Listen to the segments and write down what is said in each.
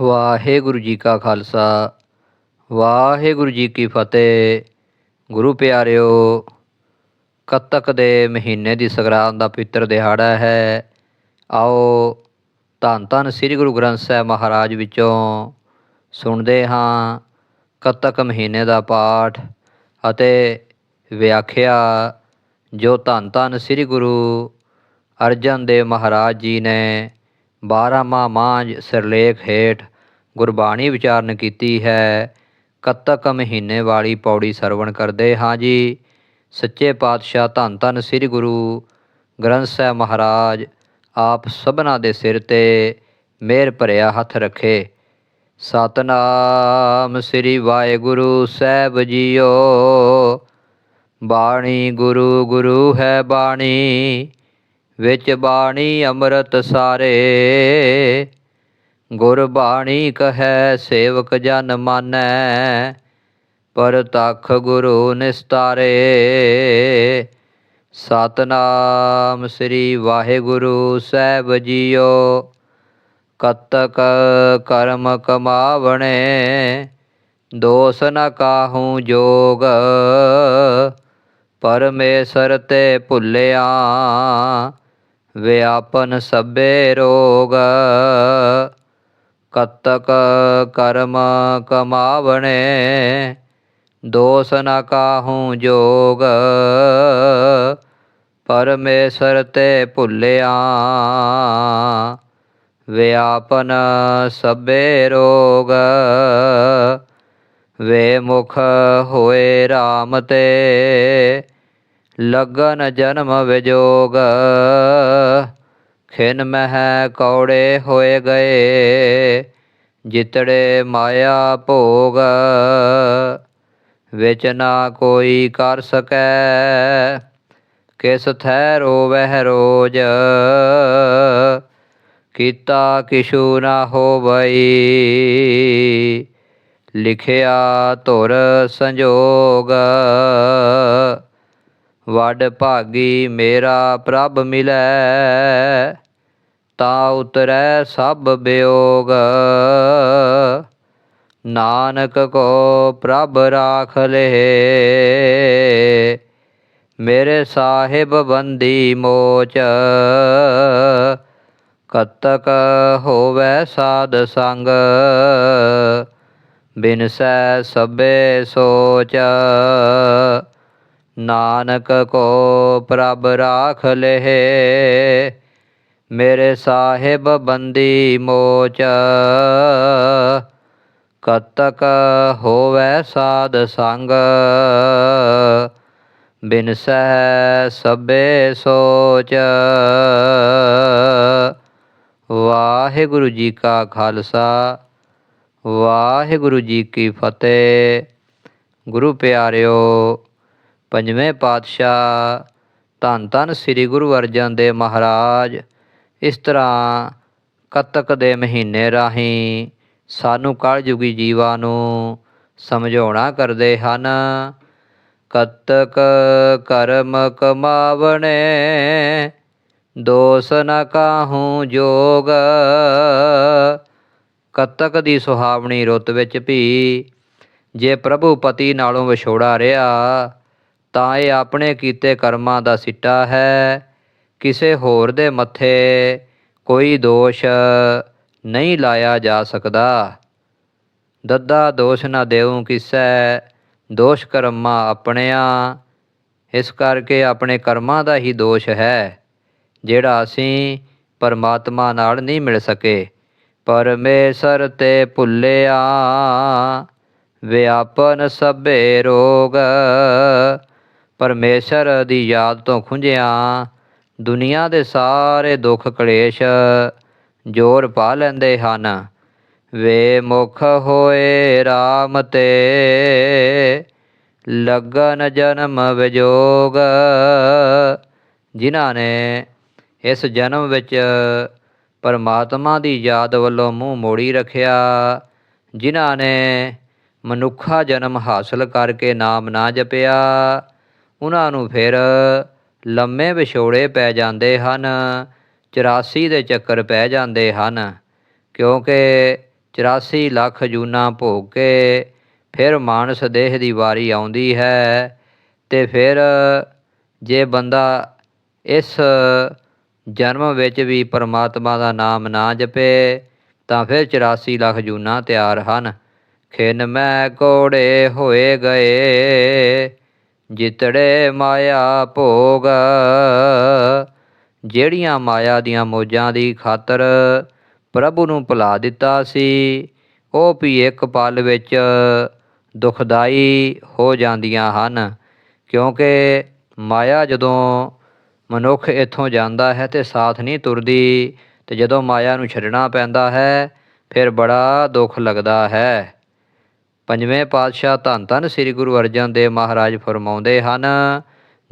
ਵਾਹਿਗੁਰੂ ਜੀ ਕਾ ਖਾਲਸਾ, ਵਾਹਿਗੁਰੂ ਜੀ ਕੀ ਫਤਿਹ। ਗੁਰੂ ਪਿਆਰਿਓ, ਕੱਤਕ ਦੇ ਮਹੀਨੇ ਦੀ ਸੰਗਰਾਂਦ ਦਾ ਪਿੱਤਰ ਦਿਹਾੜਾ ਹੈ। ਆਓ ਧੰਨ ਧੰਨ ਸ੍ਰੀ ਗੁਰੂ ਗ੍ਰੰਥ ਸਾਹਿਬ ਮਹਾਰਾਜ ਵਿੱਚੋਂ ਸੁਣਦੇ ਹਾਂ ਕੱਤਕ ਮਹੀਨੇ ਦਾ ਪਾਠ ਅਤੇ ਵਿਆਖਿਆ, ਜੋ ਧੰਨ ਧੰਨ ਸ੍ਰੀ ਗੁਰੂ ਅਰਜਨ ਦੇਵ ਮਹਾਰਾਜ ਜੀ ਨੇ ਬਾਰਾਂਮਾਹ ਮਾਂਝ ਸਿਰਲੇਖ ਹੇਠ ਗੁਰਬਾਣੀ ਵਿਚਾਰਨ ਕੀਤੀ ਹੈ। ਕੱਤਕ ਮਹੀਨੇ ਵਾਲੀ ਪੌੜੀ ਸਰਵਣ ਕਰਦੇ ਹਾਂ ਜੀ। ਸੱਚੇ ਪਾਤਸ਼ਾਹ ਧੰਨ ਧੰਨ ਸ੍ਰੀ ਗੁਰੂ ਗ੍ਰੰਥ ਸਾਹਿਬ ਮਹਾਰਾਜ, ਆਪ ਸਭਨਾ ਦੇ ਸਿਰ ਤੇ ਮਿਹਰ ਭਰਿਆ ਹੱਥ ਰੱਖੇ। ਸਤਨਾਮ ਸ੍ਰੀ ਵਾਹਿਗੁਰੂ ਸਾਹਿਬ ਜੀਓ। ਬਾਣੀ ਗੁਰੂ ਗੁਰੂ ਹੈ ਬਾਣੀ। ਵਿੱਚ ਬਾਣੀ ਅੰਮ੍ਰਿਤ ਸਾਰੇ। ਗੁਰ ਬਾਣੀ ਕਹੈ, ਸੇਵਕ ਜਨ ਮਾਨੈ, ਪਰ ਤਖ ਗੁਰੂ ਨਿਸਤਾਰੇ। ਸਤਨਾਮ ਸ੍ਰੀ ਵਾਹਿਗੁਰੂ ਸਾਹਿਬ ਜੀਓ, ਕਤਕ ਕਰਮ ਕਮਾਵਣੇ, ਦੋਸ ਨ ਕਾਹੂ ਜੋਗ। ਪਰਮੇਸ਼ਰ ਤੇ ਭੁੱਲਿਆ ਵਿਆਪਨ ਸਭੇ ਰੋਗ। ਕਤਕ ਕਰਮ ਕਮਾਵਣੇ, ਦੋਸ ਨ ਕਾਹੂ ਜੋਗ। ਪਰਮੇਸ਼ਰ ਤੇ ਭੁੱਲਿਆ, ਵਿਆਪਨ ਸਭੇ ਰੋਗ। ਵੇ ਮੁਖ ਹੋਏ RAM ਤੇ ਲਗਨ ਜਨਮ ਵਿਜੋਗ। ਖਿਨ ਮਹਿ ਕੌੜੇ ਹੋਏ ਗਏ, ਜਿਤੜੇ ਮਾਇਆ ਭੋਗ। ਵਿੱਚ ਨਾ ਕੋਈ ਕਰ ਸਕੈ, ਕਿਸ ਥੈ ਰੋਵਹਿ ਰੋਜ। ਕੀਤਾ ਕਿਛੂ ਨਾ ਹੋਵਈ, ਲਿਖਿਆ ਧੁਰ ਸੰਜੋਗ। ਵੱਡ ਭਾਗੀ ਮੇਰਾ ਪ੍ਰਭ ਮਿਲੈ, ਤਾ ਉਤਰੈ ਸਭ ਬਿਯੋਗ ਨਾਨਕ ਕੋ ਪ੍ਰਭ ਰਾਖ ਲੇ, ਮੇਰੇ ਸਾਹਿਬ ਬੰਦੀ ਮੋਚ। ਕਤਕ ਹੋਵੇ ਸਾਧ ਸੰਗ, ਬਿਨਸੈ ਸਭੇ ਸੋਚ। ਨਾਨਕ ਕੋ ਪ੍ਰਭ ਰਾਖ ਲਹਿ, ਮੇਰੇ ਸਾਹਿਬ ਬੰਦੀ ਮੋਚ। ਕਤਕ ਹੋਵੇ ਸਾਧ ਸੰਗ ਬਿਨਸੈ ਸਭੇ ਸੋਚ। ਵਾਹਿਗੁਰੂ ਜੀ ਕਾ ਖਾਲਸਾ, ਵਾਹਿਗੁਰੂ ਜੀ ਕੀ ਫਤਿਹ। ਗੁਰੂ ਪਿਆਰਿਓ ਪੰਜਵੇਂ ਪਾਤਸ਼ਾਹ ਧੰਨ ਧੰਨ ਸ੍ਰੀ ਗੁਰੂ ਅਰਜਨ ਦੇਵ ਮਹਾਰਾਜ, ਇਸ ਤਰ੍ਹਾਂ ਕੱਤਕ ਦੇ ਮਹੀਨੇ ਰਾਹੀਂ ਸਾਨੂੰ ਕਲਯੁਗੀ ਜੀਵਾਂ ਨੂੰ ਸਮਝਾਉਣਾ ਕਰਦੇ ਹਨ। ਕਤਕ ਕਰਮ ਕਮਾਵਣੇ, ਦੋਸ ਨ ਕਾਹੂ ਜੋਗ। ਕਤਕ ਦੀ ਸੁਹਾਵਣੀ ਰੁੱਤ ਵਿੱਚ ਵੀ ਜੇ ਪ੍ਰਭੂ ਪਤੀ ਨਾਲੋਂ ਵਿਛੋੜਾ ਰਿਹਾ ਤਾਂ ਇਹ ਆਪਣੇ ਕੀਤੇ ਕਰਮਾਂ ਦਾ ਸਿੱਟਾ ਹੈ। ਕਿਸੇ ਹੋਰ ਦੇ ਮੱਥੇ ਕੋਈ ਦੋਸ਼ ਨਹੀਂ ਲਾਇਆ ਜਾ ਸਕਦਾ। ਦੱਦਾ ਦੋਸ਼ ਨਾ ਦੇਉ ਕਿਸੈ, ਦੋਸ਼ ਕਰਮਾ ਆਪਣਿਆਂ, ਇਸ ਕਰਕੇ ਆਪਣੇ ਕਰਮਾਂ ਦਾ ਹੀ ਦੋਸ਼ ਹੈ, ਜਿਹੜਾ ਅਸੀਂ ਪਰਮਾਤਮਾ ਨਾਲ ਨਹੀਂ ਮਿਲ ਸਕੇ। ਪਰਮੇਸ਼ਰ ਤੇ ਭੁੱਲਿਆ, ਵਿਆਪਨ ਸਭੇ ਰੋਗ ਪਰਮੇਸ਼ਰ ਦੀ ਯਾਦ ਤੋਂ ਖੁੰਝਿਆ, ਦੁਨੀਆ ਦੇ ਸਾਰੇ ਦੁੱਖ ਕਲੇਸ਼ ਜੋਰ ਪਾ ਲੈਂਦੇ ਹਨ। ਵੇ ਮੁਖ ਹੋਏ RAM ਤੇ, ਲਗਨ ਜਨਮ ਵਿਜੋਗ। ਜਿਨ੍ਹਾਂ ਨੇ ਇਸ ਜਨਮ ਵਿੱਚ ਪਰਮਾਤਮਾ ਦੀ ਯਾਦ ਵੱਲੋਂ ਮੂੰਹ ਮੋੜੀ ਰੱਖਿਆ, ਜਿਨ੍ਹਾਂ ਨੇ ਮਨੁੱਖਾ ਜਨਮ ਹਾਸਲ ਕਰਕੇ ਨਾਮ ਨਾ ਜਪਿਆ ਉਹਨਾਂ ਨੂੰ ਫਿਰ ਲੰਮੇ ਵਿਛੋੜੇ ਪੈ ਜਾਂਦੇ ਹਨ 84 ਦੇ ਚੱਕਰ ਪੈ ਜਾਂਦੇ ਹਨ, ਕਿਉਂਕਿ 84 ਲੱਖ ਜੂਨਾ ਭੋਗ ਕੇ ਫਿਰ ਮਾਨਸ ਦੇਹ ਦੀ ਵਾਰੀ ਆਉਂਦੀ ਹੈ ਤੇ ਫਿਰ ਜੇ ਬੰਦਾ ਇਸ ਜਨਮ ਵਿੱਚ ਵੀ ਪਰਮਾਤਮਾ ਦਾ ਨਾਮ ਨਾ ਜਪੇ, ਤਾਂ ਫਿਰ 84 ਲੱਖ ਜੂਨਾ ਤਿਆਰ ਹਨ। ਖਿਨ ਮੈਂ ਕੋੜੇ ਹੋਏ ਗਏ ਜਿਤੜੇ ਮਾਇਆ ਭੋਗ। ਜਿਹੜੀਆਂ ਮਾਇਆ ਦੀਆਂ ਮੋਜਾਂ ਦੀ ਖਾਤਰ ਪ੍ਰਭੂ ਨੂੰ ਭੁਲਾ ਦਿੱਤਾ ਸੀ, ਉਹ ਵੀ ਇੱਕ ਪਲ ਵਿੱਚ ਦੁਖਦਾਈ ਹੋ ਜਾਂਦੀਆਂ ਹਨ। ਕਿਉਂਕਿ ਮਾਇਆ ਜਦੋਂ ਮਨੁੱਖ ਇੱਥੋਂ ਜਾਂਦਾ ਹੈ ਤੇ ਸਾਥ ਨਹੀਂ ਤੁਰਦੀ, ਤੇ ਜਦੋਂ ਮਾਇਆ ਨੂੰ ਛੱਡਣਾ ਪੈਂਦਾ ਹੈ, ਫਿਰ ਬੜਾ ਦੁੱਖ ਲੱਗਦਾ ਹੈ। ਪੰਜਵੇਂ ਪਾਤਸ਼ਾਹ ਧੰਨ ਧੰਨ ਸ੍ਰੀ ਗੁਰੂ ਅਰਜਨ ਦੇਵ ਮਹਾਰਾਜ ਫਰਮਾਉਂਦੇ ਹਨ,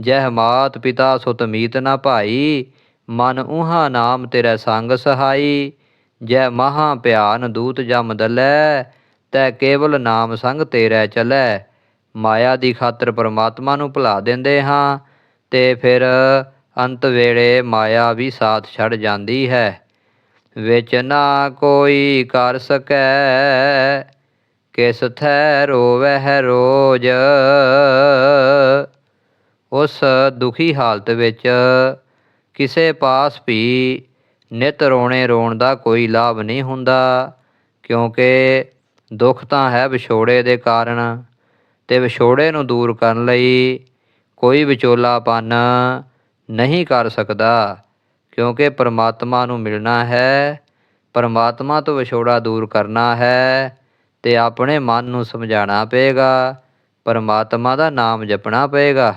ਜਹ ਮਾਤ ਪਿਤਾ ਸੁਤ ਮੀਤ ਨਾ ਭਾਈ, ਮਨ ਉਹਾ ਨਾਮ ਤੇਰੇ ਸੰਗ ਸਹਾਈ। ਜੈ ਮਹਾ ਭਿਆਨ ਦੂਤ ਜਮ ਦਲੈ, ਤੈ ਕੇਵਲ ਨਾਮ ਸੰਗ ਤੇਰੇ ਚਲੈ। ਮਾਇਆ ਦੀ ਖਾਤਰ ਪਰਮਾਤਮਾ ਨੂੰ ਭੁਲਾ ਦਿੰਦੇ ਹਾਂ, ਤੇ ਫਿਰ ਅੰਤ ਵੇਲੇ ਮਾਇਆ ਵੀ ਸਾਥ ਛੱਡ ਜਾਂਦੀ ਹੈ। ਵਿੱਚ ਨਾ ਕੋਈ ਕਰ ਸਕੈ ਕਿਸ ਥੈ ਰੋਵਹਿ ਰੋਜ? ਉਸ ਦੁਖੀ ਹਾਲਤ ਵਿੱਚ ਕਿਸੇ ਪਾਸ ਵੀ ਨਿਤ ਰੋਣੇ ਰੋਣ ਦਾ ਕੋਈ ਲਾਭ ਨਹੀਂ ਹੁੰਦਾ, ਕਿਉਂਕਿ ਦੁੱਖ ਤਾਂ ਹੈ ਵਿਛੋੜੇ ਦੇ ਕਾਰਨ ਤੇ ਵਿਛੋੜੇ ਨੂੰ ਦੂਰ ਕਰਨ ਲਈ ਕੋਈ ਵਿਚੋਲਾਪਨ ਨਹੀਂ ਕਰ ਸਕਦਾ, ਕਿਉਂਕਿ ਪਰਮਾਤਮਾ ਨੂੰ ਮਿਲਣਾ ਹੈ, ਪਰਮਾਤਮਾ ਤੋਂ ਵਿਛੋੜਾ ਦੂਰ ਕਰਨਾ ਹੈ ਤੇ ਆਪਣੇ ਮਨ ਨੂੰ ਸਮਝਾਉਣਾ ਪਏਗਾ। ਪਰਮਾਤਮਾ ਦਾ ਨਾਮ ਜਪਣਾ ਪਏਗਾ।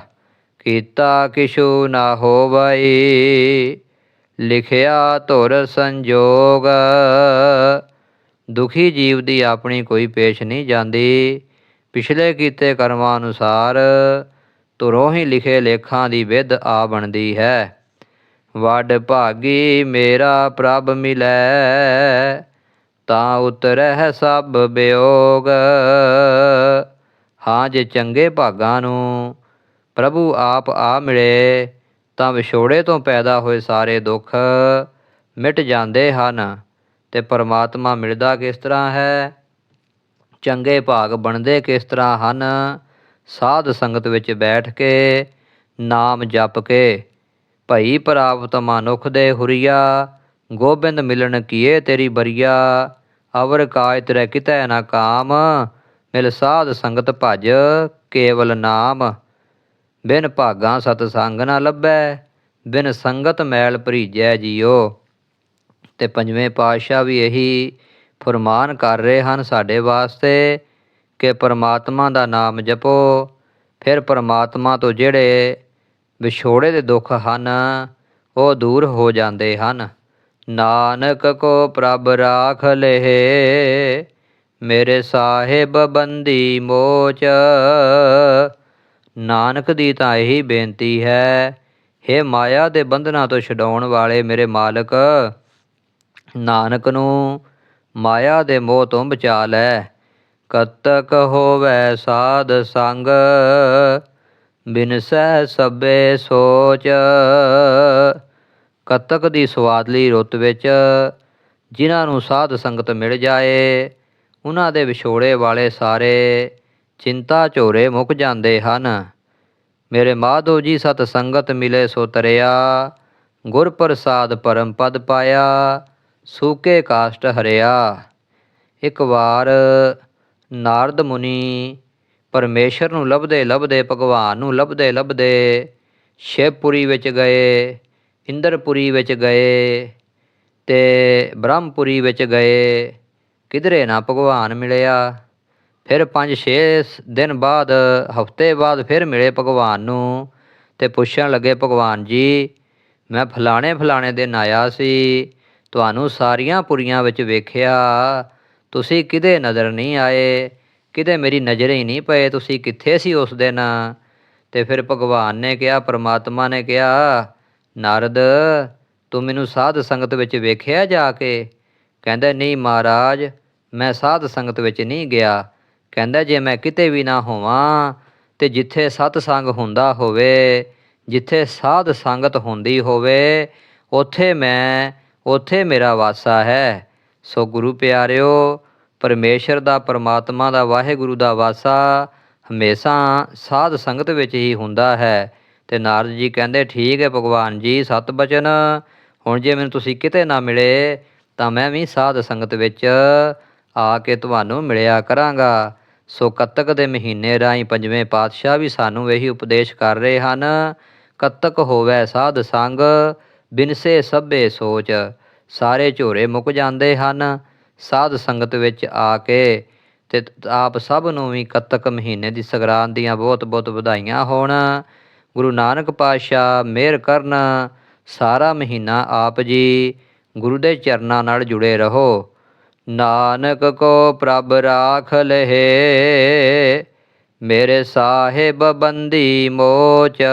ਕੀਤਾ ਕਿਛੂ ਨਾ ਹੋਵਈ, ਲਿਖਿਆ ਧੁਰ ਸੰਜੋਗ। ਦੁਖੀ ਜੀਵ ਦੀ ਆਪਣੀ ਕੋਈ ਪੇਸ਼ ਨਹੀਂ ਜਾਂਦੀ। ਪਿਛਲੇ ਕੀਤੇ ਕਰਮਾਂ ਅਨੁਸਾਰ ਧੁਰੋਂ ਹੀ ਲਿਖੇ ਲੇਖਾਂ ਦੀ ਵਿਧ ਆ ਬਣਦੀ ਹੈ। ਵੱਡ ਭਾਗੀ ਮੇਰਾ ਪ੍ਰਭ ਮਿਲੈ ਤਾਂ ਉਤਰਹਿ ਸਭ ਬਿਯੋਗ ਹਾਂ, ਜੇ ਚੰਗੇ ਭਾਗਾਂ ਨੂੰ ਪ੍ਰਭੂ ਆਪ ਆ ਮਿਲੇ, ਤਾਂ ਵਿਛੋੜੇ ਤੋਂ ਪੈਦਾ ਹੋਏ ਸਾਰੇ ਦੁੱਖ ਮਿਟ ਜਾਂਦੇ ਹਨ ਤੇ ਪਰਮਾਤਮਾ ਮਿਲਦਾ ਕਿਸ ਤਰ੍ਹਾਂ ਹੈ? ਚੰਗੇ ਭਾਗ ਬਣਦੇ ਕਿਸ ਤਰ੍ਹਾਂ ਹਨ? ਸਾਧ ਸੰਗਤ ਵਿੱਚ ਬੈਠ ਕੇ ਨਾਮ ਜਪ ਕੇ ਭਈ ਪ੍ਰਾਪਤ ਮਨੁੱਖ ਦੇ ਹੁਰੀਆ ਗੋਬਿੰਦ ਮਿਲਣ ਕੀਏ ਤੇਰੀ ਬਰੀਆ, ਅਵਰ ਕਾਜ ਤੇਰੇ ਕਿਤੈ ਨਾ ਕਾਮ, ਮਿਲ ਸਾਧ ਸੰਗਤ ਭਜ ਕੇਵਲ ਨਾਮ। ਬਿਨ ਭਾਗਾਂ ਸਤ ਸੰਗ ਨਾ ਲੱਭੈ, ਬਿਨ ਸੰਗਤ ਮੈਲ ਭਰੀਜੈ ਜੀਓ। ਤੇ ਪੰਜਵੇਂ ਪਾਤਸ਼ਾਹ ਵੀ ਇਹੀ ਫਰਮਾਨ ਕਰ ਰਹੇ ਹਨ ਸਾਡੇ ਵਾਸਤੇ ਕਿ ਪਰਮਾਤਮਾ ਦਾ ਨਾਮ ਜਪੋ। ਫਿਰ ਪਰਮਾਤਮਾ ਤੋਂ ਜਿਹੜੇ ਵਿਛੋੜੇ ਦੇ ਦੁੱਖ ਹਨ, ਉਹ ਦੂਰ ਹੋ ਜਾਂਦੇ ਹਨ। ਨਾਨਕ ਕੋ ਪ੍ਰਭ ਰਾਖ ਲਹਿ, ਮੇਰੇ ਸਾਹਿਬ ਬੰਦੀ ਮੋਚ। ਨਾਨਕ ਦੀ ਤਾਂ ਇਹੀ ਬੇਨਤੀ ਹੈ हे ਮਾਇਆ ਦੇ ਬੰਧਨਾਂ ਤੋਂ ਛਡਾਉਣ ਵਾਲੇ ਮੇਰੇ ਮਾਲਕ, ਨਾਨਕ ਨੂੰ ਮਾਇਆ ਦੇ ਮੋਹ ਤੋਂ ਬਚਾ ਲੈ। ਕਤਕ ਹੋਵੇ ਸਾਧ ਸੰਗ, ਬਿਨਸੈ ਸਭੇ ਸੋਚ। ਕੱਤਕ ਦੀ ਸਵਾਦਲੀ ਰੁੱਤ ਵਿੱਚ ਜਿਨ੍ਹਾਂ ਨੂੰ ਸਾਧ ਸੰਗਤ ਮਿਲ ਜਾਏ, ਉਹਨਾਂ ਦੇ ਵਿਛੋੜੇ ਵਾਲੇ ਸਾਰੇ ਚਿੰਤਾ ਝੋਰੇ ਮੁੱਕ ਜਾਂਦੇ ਹਨ। ਮੇਰੇ ਮਾਧੋ ਜੀ ਸਤ ਸੰਗਤ ਮਿਲੇ ਸੋ ਤਰਿਆ, ਗੁਰ ਪ੍ਰਸਾਦ ਪਰਮ ਪਦ ਪਾਇਆ, ਸੂਕੇ ਕਾਸ਼ਟ ਹਰਿਆ। ਇੱਕ ਵਾਰ ਨਾਰਦ ਮੁਨੀ ਪਰਮੇਸ਼ਰ ਨੂੰ ਲੱਭਦੇ ਲੱਭਦੇ ਭਗਵਾਨ ਨੂੰ ਲੱਭਦੇ ਲੱਭਦੇ ਸ਼ਿਵਪੁਰੀ ਵਿੱਚ ਗਏ। ਇੰਦਰਪੁਰੀ ਵਿੱਚ ਗਏ ਤੇ ਬ੍ਰਹਮਪੁਰੀ ਵਿੱਚ ਗਏ। ਕਿਧਰੇ ਨਾ ਭਗਵਾਨ ਮਿਲਿਆ। ਫਿਰ 5-6 ਦਿਨ ਬਾਅਦ, ਹਫ਼ਤੇ ਬਾਅਦ ਫਿਰ ਮਿਲੇ ਭਗਵਾਨ ਨੂੰ ਤੇ ਪੁੱਛਣ ਲੱਗੇ, ਭਗਵਾਨ ਜੀ, ਮੈਂ ਫਲਾਣੇ ਫਲਾਣੇ ਦਿਨ ਆਇਆ ਸੀ, ਤੁਹਾਨੂੰ ਸਾਰੀਆਂ ਪੁਰੀਆਂ ਵਿੱਚ ਵੇਖਿਆ। ਤੁਸੀਂ ਕਿਤੇ ਨਜ਼ਰ ਨਹੀਂ ਆਏ, ਕਿਤੇ ਮੇਰੀ ਨਜ਼ਰ ਹੀ ਨਹੀਂ ਪਏ, ਤੁਸੀਂ ਕਿੱਥੇ ਸੀ ਉਸ ਦਿਨ? ਤੇ ਫਿਰ ਭਗਵਾਨ ਨੇ ਕਿਹਾ, ਪਰਮਾਤਮਾ ਨੇ ਕਿਹਾ ਨਾਰਦ, ਤੂੰ ਮੈਨੂੰ ਸਾਧ ਸੰਗਤ ਵਿੱਚ ਵੇਖਿਆ ਜਾ ਕੇ? ਕਹਿੰਦਾ, ਨਹੀਂ ਮਹਾਰਾਜ, ਮੈਂ ਸਾਧ ਸੰਗਤ ਵਿੱਚ ਨਹੀਂ ਗਿਆ। ਕਹਿੰਦਾ, ਜੇ ਮੈਂ ਕਿਤੇ ਵੀ ਨਾ ਹੋਵਾਂ, ਤੇ ਜਿੱਥੇ ਸਤ ਸੰਗ ਹੁੰਦਾ ਹੋਵੇ, ਜਿੱਥੇ ਸਾਧ ਸੰਗਤ ਹੁੰਦੀ ਹੋਵੇ, ਉੱਥੇ ਮੈਂ, ਉੱਥੇ ਮੇਰਾ ਵਾਸਾ ਹੈ। ਸੋ ਗੁਰੂ ਪਿਆਰਿਓ, ਪਰਮੇਸ਼ਰ ਦਾ, ਪਰਮਾਤਮਾ ਦਾ, ਵਾਹਿਗੁਰੂ ਦਾ ਵਾਸਾ ਹਮੇਸ਼ਾ ਸਾਧ ਸੰਗਤ ਵਿੱਚ ਹੀ ਹੁੰਦਾ ਹੈ। ਤੇ ਨਾਰਦ ਜੀ ਕਹਿੰਦੇ, ਠੀਕ ਹੈ ਭਗਵਾਨ ਜੀ, ਸਤ ਬਚਨ। ਹੁਣ ਜੇ ਮੈਨੂੰ ਤੁਸੀਂ ਕਿਤੇ ਨਾ ਮਿਲੇ, ਤਾਂ ਮੈਂ ਵੀ ਸਾਧ ਸੰਗਤ ਵਿੱਚ ਆ ਕੇ ਤੁਹਾਨੂੰ ਮਿਲਿਆ ਕਰਾਂਗਾ। ਸੋ ਕੱਤਕ ਦੇ ਮਹੀਨੇ ਰਾਹੀਂ ਪੰਜਵੇਂ ਪਾਤਸ਼ਾਹ ਵੀ ਸਾਨੂੰ ਇਹੀ ਉਪਦੇਸ਼ ਕਰ ਰਹੇ ਹਨ। ਕੱਤਕ ਹੋਵੇ ਸਾਧ ਸੰਗ, ਬਿਨਸੇ ਸਭੇ ਸੋਚ। ਸਾਰੇ ਝੋਰੇ ਮੁੱਕ ਜਾਂਦੇ ਹਨ। ਸਾਧ ਸੰਗਤ ਵਿੱਚ ਆ ਕੇ ਤੇ ਆਪ ਸਭ ਨੂੰ ਵੀ ਕੱਤਕ ਮਹੀਨੇ ਦੀ ਸੰਗਰਾਂਦ ਦੀਆਂ ਬਹੁਤ ਬਹੁਤ ਵਧਾਈਆਂ ਹੋਣ। ਗੁਰੂ ਨਾਨਕ ਪਾਤਸ਼ਾਹ ਮਿਹਰ ਕਰਨ, ਸਾਰਾ ਮਹੀਨਾ ਆਪ ਜੀ ਗੁਰੂ ਦੇ ਚਰਨਾਂ ਨਾਲ ਜੁੜੇ ਰਹੋ। ਨਾਨਕ ਕੋ ਪ੍ਰਭ ਰਾਖ ਲਹੇ, ਮੇਰੇ ਸਾਹਿਬ ਬੰਦੀ ਮੋਚ।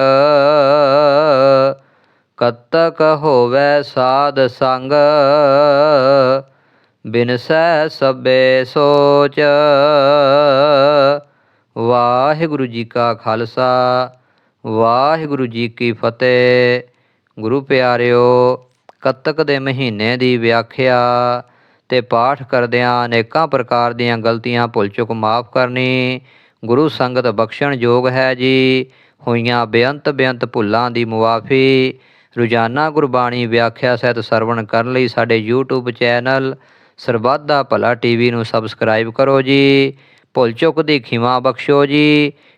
ਕਤਕ ਹੋਵੇ ਸਾਧ ਸੰਗ ਬਿਨਸੈ ਸਭੇ ਸੋਚ। ਵਾਹਿਗੁਰੂ ਜੀ ਕਾ ਖਾਲਸਾ ਵਾਹਿਗੁਰੂ ਜੀ ਕੀ ਫਤਿਹ। ਗੁਰੂ ਪਿਆਰਿਓ, ਕੱਤਕ ਦੇ ਮਹੀਨੇ ਦੀ ਵਿਆਖਿਆ ਤੇ ਪਾਠ ਕਰਦਿਆਂ ਅਨੇਕਾਂ ਪ੍ਰਕਾਰ ਦੀਆਂ ਗਲਤੀਆਂ ਭੁੱਲ ਚੁੱਕ ਮਾਫ ਕਰਨੀ ਗੁਰੂ ਸੰਗਤ ਬਖਸ਼ਣ ਯੋਗ ਹੈ ਜੀ। ਹੋਈਆਂ ਬੇਅੰਤ ਬੇਅੰਤ ਭੁੱਲਾਂ ਦੀ ਮੁਆਫੀ, ਰੋਜ਼ਾਨਾ ਗੁਰਬਾਣੀ ਵਿਆਖਿਆ ਸਹਿਤ ਸਰਵਣ ਕਰਨ ਲਈ ਸਾਡੇ YouTube ਚੈਨਲ ਸਰਬੱਤ ਦਾ ਭਲਾ ਟੀਵੀ ਨੂੰ ਸਬਸਕ੍ਰਾਈਬ ਕਰੋ ਜੀ। ਭੁੱਲ ਚੁੱਕ ਦੀ ਖਿਮਾ ਬਖਸ਼ੋ ਜੀ।